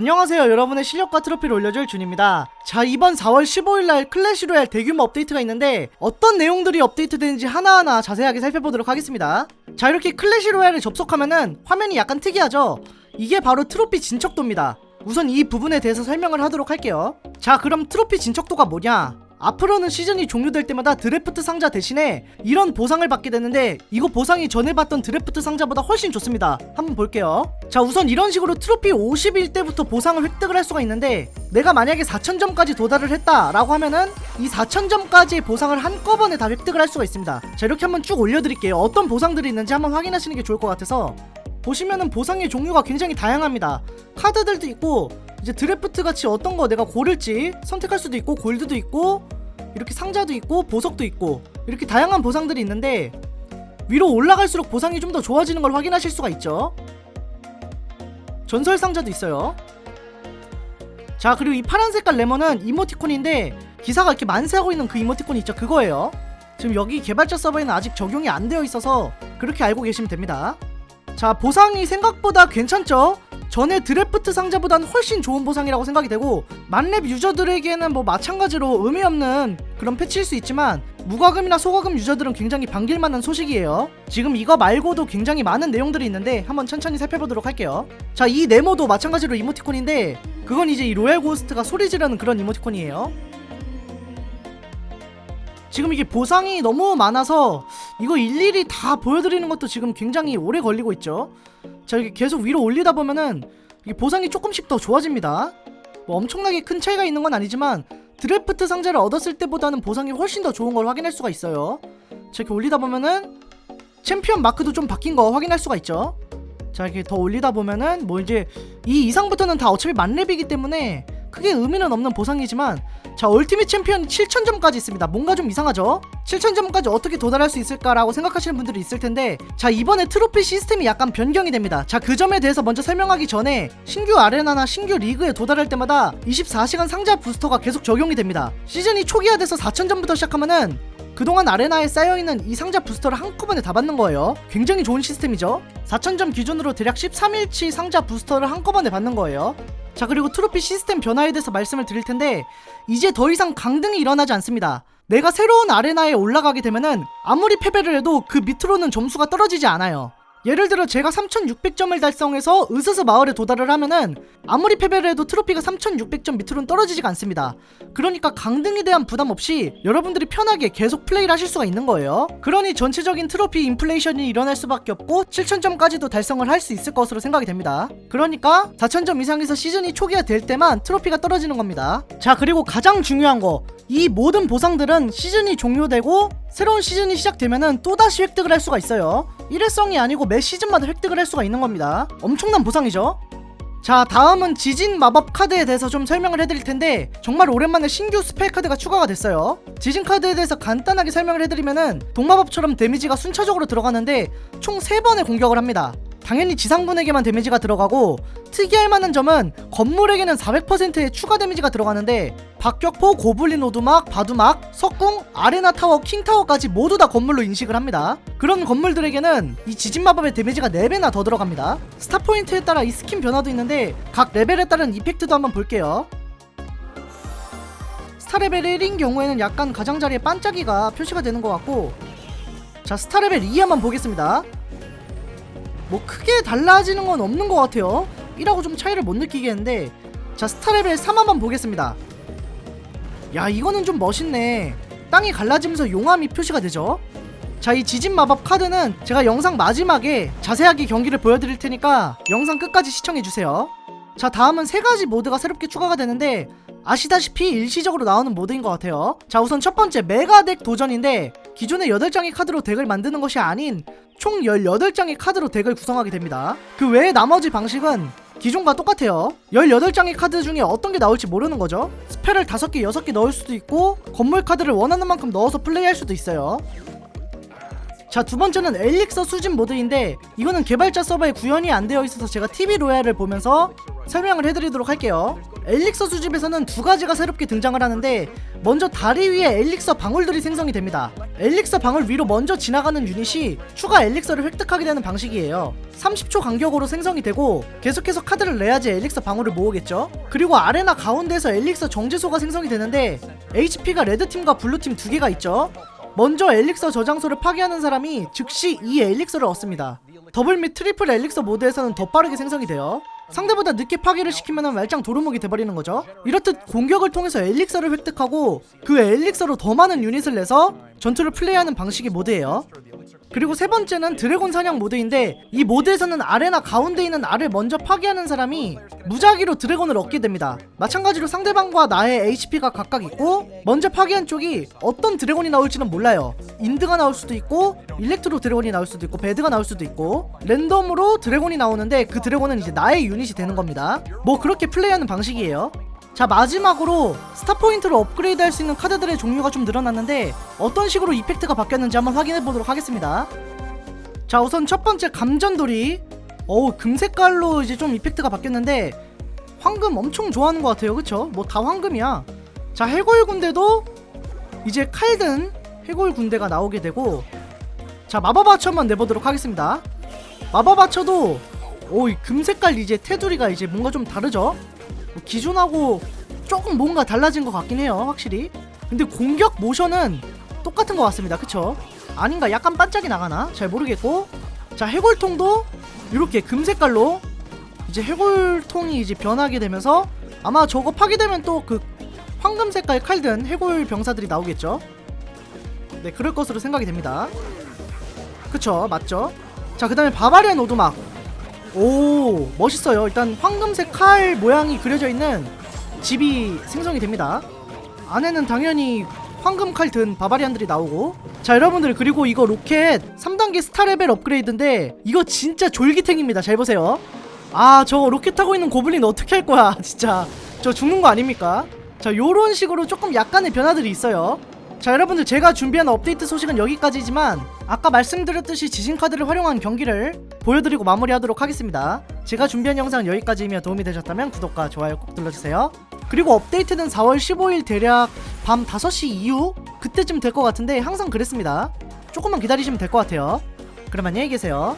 안녕하세요. 여러분의 실력과 트로피를 올려줄 준입니다. 자 이번 4월 15일날 클래시 로얄 대규모 업데이트가 있는데 어떤 내용들이 업데이트되는지 하나하나 자세하게 살펴보도록 하겠습니다. 자 이렇게 클래시 로얄에 접속하면은 화면이 약간 특이하죠? 이게 바로 트로피 진척도입니다. 우선 이 부분에 대해서 설명을 하도록 할게요. 자 그럼 트로피 진척도가 뭐냐 앞으로는 시즌이 종료될 때마다 드래프트 상자 대신에 이런 보상을 받게 되는데 이거 보상이 전에 받던 드래프트 상자보다 훨씬 좋습니다. 한번 볼게요. 자 우선 이런 식으로 트로피 50일 때부터 보상을 획득을 할 수가 있는데 내가 만약에 4000점까지 도달을 했다 라고 하면은 이 4000점까지의 보상을 한꺼번에 다 획득을 할 수가 있습니다. 자 이렇게 한번 쭉 올려드릴게요. 어떤 보상들이 있는지 한번 확인하시는 게 좋을 것 같아서 보시면은 보상의 종류가 굉장히 다양합니다. 카드들도 있고 이제 드래프트 같이 어떤 거 내가 고를지 선택할 수도 있고 골드도 있고 이렇게 상자도 있고 보석도 있고 이렇게 다양한 보상들이 있는데 위로 올라갈수록 보상이 좀 더 좋아지는 걸 확인하실 수가 있죠. 전설 상자도 있어요. 자 그리고 이 파란 색깔 레몬은 이모티콘인데 기사가 이렇게 만세하고 있는 그 이모티콘이 있죠 그거예요. 지금 여기 개발자 서버에는 아직 적용이 안 되어 있어서 그렇게 알고 계시면 됩니다. 자 보상이 생각보다 괜찮죠? 전에 드래프트 상자보다는 훨씬 좋은 보상이라고 생각이 되고 만렙 유저들에게는 뭐 마찬가지로 의미 없는 그런 패치일 수 있지만 무과금이나 소과금 유저들은 굉장히 반길만한 소식이에요. 지금 이거 말고도 굉장히 많은 내용들이 있는데 한번 천천히 살펴보도록 할게요. 자, 이 네모도 마찬가지로 이모티콘인데 그건 이제 이 로얄 고스트가 소리 지르는 그런 이모티콘이에요. 지금 이게 보상이 너무 많아서 이거 일일이 다 보여드리는 것도 지금 굉장히 오래 걸리고 있죠. 자 이렇게 계속 위로 올리다 보면은 이게 보상이 조금씩 더 좋아집니다. 뭐 엄청나게 큰 차이가 있는 건 아니지만 드래프트 상자를 얻었을 때보다는 보상이 훨씬 더 좋은 걸 확인할 수가 있어요. 자 이렇게 올리다 보면은 챔피언 마크도 좀 바뀐 거 확인할 수가 있죠. 자 이렇게 더 올리다 보면은 뭐 이제 이 이상부터는 다 어차피 만렙이기 때문에 크게 의미는 없는 보상이지만 자 얼티밋 챔피언이 7000점까지 있습니다 뭔가 좀 이상하죠 7000점까지 어떻게 도달할 수 있을까라고 생각하시는 분들이 있을 텐데 자 이번에 트로피 시스템이 약간 변경이 됩니다 자 그 점에 대해서 먼저 설명하기 전에 신규 아레나나 신규 리그에 도달할 때마다 24시간 상자 부스터가 계속 적용이 됩니다 시즌이 초기화돼서 4000점부터 시작하면은 그동안 아레나에 쌓여있는 이 상자 부스터를 한꺼번에 다 받는 거예요. 굉장히 좋은 시스템이죠. 4000점 기준으로 대략 13일치 상자 부스터를 한꺼번에 받는 거예요. 자 그리고 트로피 시스템 변화에 대해서 말씀을 드릴 텐데 이제 더 이상 강등이 일어나지 않습니다. 내가 새로운 아레나에 올라가게 되면은 아무리 패배를 해도 그 밑으로는 점수가 떨어지지 않아요. 예를 들어 제가 3600점을 달성해서 으스스 마을에 도달을 하면은 아무리 패배를 해도 트로피가 3600점 밑으로는 떨어지지가 않습니다. 그러니까 강등에 대한 부담 없이 여러분들이 편하게 계속 플레이를 하실 수가 있는 거예요. 그러니 전체적인 트로피 인플레이션이 일어날 수밖에 없고 7000점까지도 달성을 할 수 있을 것으로 생각이 됩니다. 그러니까 4000점 이상에서 시즌이 초기화 될 때만 트로피가 떨어지는 겁니다. 자 그리고 가장 중요한 거이 모든 보상들은 시즌이 종료되고 새로운 시즌이 시작되면은 또다시 획득을 할 수가 있어요. 일회성이 아니고 매 시즌마다 획득을 할 수가 있는 겁니다. 엄청난 보상이죠. 자 다음은 지진 마법 카드에 대해서 좀 설명을 해드릴 텐데 정말 오랜만에 신규 스펠 카드가 추가가 됐어요 지진 카드에 대해서 간단하게 설명을 해드리면은 동마법처럼 데미지가 순차적으로 들어가는데 총 3번의 공격을 합니다 당연히 지상군에게만 데미지가 들어가고 특이할 만한 점은 건물에게는 400%의 추가 데미지가 들어가는데 박격포, 고블린 오두막, 바두막, 석궁, 아레나 타워, 킹타워까지 모두 다 건물로 인식을 합니다. 그런 건물들에게는 이 지진 마법의 데미지가 4배나 더 들어갑니다. 스타 포인트에 따라 이 스킨 변화도 있는데 각 레벨에 따른 이펙트도 한번 볼게요. 스타 레벨 1인 경우에는 약간 가장자리에 반짝이가 표시가 되는 것 같고 자 스타 레벨 2 한번 보겠습니다. 뭐 크게 달라지는 건 없는 것 같아요. 1하고 좀 차이를 못 느끼겠는데 자 스타 레벨 3 한번 보겠습니다. 야 이거는 좀 멋있네. 땅이 갈라지면서 용암이 표시가 되죠? 자 이 지진 마법 카드는 제가 영상 마지막에 자세하게 경기를 보여드릴 테니까 영상 끝까지 시청해주세요. 자 다음은 세 가지 모드가 새롭게 추가가 되는데 아시다시피 일시적으로 나오는 모드인 것 같아요. 자 우선 첫 번째 메가덱 도전인데 기존의 8장의 카드로 덱을 만드는 것이 아닌 총 18장의 카드로 덱을 구성하게 됩니다. 그 외에 나머지 방식은 기존과 똑같아요. 18장의 카드 중에 어떤 게 나올지 모르는 거죠. 스펠을 5개 6개 넣을 수도 있고 건물 카드를 원하는 만큼 넣어서 플레이할 수도 있어요. 자 두 번째는 엘릭서 수집 모드인데 이거는 개발자 서버에 구현이 안 되어 있어서 제가 TV 로얄을 보면서 설명을 해드리도록 할게요 엘릭서 수집에서는 두 가지가 새롭게 등장을 하는데 먼저 다리 위에 엘릭서 방울들이 생성이 됩니다 엘릭서 방을 위로 먼저 지나가는 유닛이 추가 엘릭서를 획득하게 되는 방식이에요. 30초 간격으로 생성이 되고 계속해서 카드를 내야지 엘릭서 방어를 모으겠죠. 그리고 아레나 가운데에서 엘릭서 정제소가 생성이 되는데 HP가 레드팀과 블루팀 두 개가 있죠. 먼저 엘릭서 저장소를 파괴하는 사람이 즉시 이 엘릭서를 얻습니다. 더블 및 트리플 엘릭서 모드에서는 더 빠르게 생성이 돼요. 상대보다 늦게 파괴를 시키면 말짱 도루묵이 돼버리는 거죠. 이렇듯 공격을 통해서 엘릭서를 획득하고 그 엘릭서로 더 많은 유닛을 내서 전투를 플레이하는 방식의 모드예요. 그리고 세 번째는 드래곤 사냥 모드인데 이 모드에서는 아레나 가운데 있는 알을 먼저 파괴하는 사람이 무작위로 드래곤을 얻게 됩니다. 마찬가지로 상대방과 나의 HP가 각각 있고 먼저 파괴한 쪽이 어떤 드래곤이 나올지는 몰라요. 인드가 나올 수도 있고 일렉트로 드래곤이 나올 수도 있고 배드가 나올 수도 있고 랜덤으로 드래곤이 나오는데 그 드래곤은 이제 나의 유닛이 되는 겁니다. 뭐 그렇게 플레이하는 방식이에요. 자 마지막으로 스타 포인트로 업그레이드 할 수 있는 카드들의 종류가 좀 늘어났는데 어떤 식으로 이펙트가 바뀌었는지 한번 확인해 보도록 하겠습니다. 자 우선 첫 번째 감전돌이 어우 금색깔로 이제 좀 이펙트가 바뀌었는데 황금 엄청 좋아하는 것 같아요 그쵸? 뭐 다 황금이야 자 해골 군대도 이제 칼든 해골 군대가 나오게 되고 자 마법 아처 한번 내보도록 하겠습니다 마법 아처도 오이 금색깔 이제 테두리가 이제 뭔가 좀 다르죠? 뭐 기존하고 조금 뭔가 달라진 것 같긴 해요 확실히. 근데 공격 모션은 똑같은 것 같습니다. 그쵸? 아닌가? 약간 반짝이 나가나? 잘 모르겠고. 자 해골통도 이렇게 금색깔로 이제 해골통이 이제 변하게 되면서 아마 저거 파괴되면 또 그 황금 색깔 칼 든 해골 병사들이 나오겠죠? 네 그럴 것으로 생각이 됩니다. 그쵸? 맞죠? 자 그 다음에 바바리안 오두막 오 멋있어요. 일단 황금색 칼 모양이 그려져 있는 집이 생성이 됩니다. 안에는 당연히 황금 칼 든 바바리안들이 나오고. 자 여러분들 그리고 이거 로켓 3단계 스타 레벨 업그레이드인데 이거 진짜 졸기탱입니다. 잘 보세요. 아 저 로켓 타고 있는 고블린 어떻게 할 거야 진짜. 저 죽는 거 아닙니까? 자 요런 식으로 조금 약간의 변화들이 있어요 자 여러분들 제가 준비한 업데이트 소식은 여기까지지만 아까 말씀드렸듯이 지진 카드를 활용한 경기를 보여드리고 마무리하도록 하겠습니다. 제가 준비한 영상 여기까지이며 도움이 되셨다면 구독과 좋아요 꼭 눌러주세요. 그리고 업데이트는 4월 15일 대략 밤 5시 이후 그때쯤 될 것 같은데 항상 그랬습니다. 조금만 기다리시면 될 것 같아요. 그럼 안녕히 계세요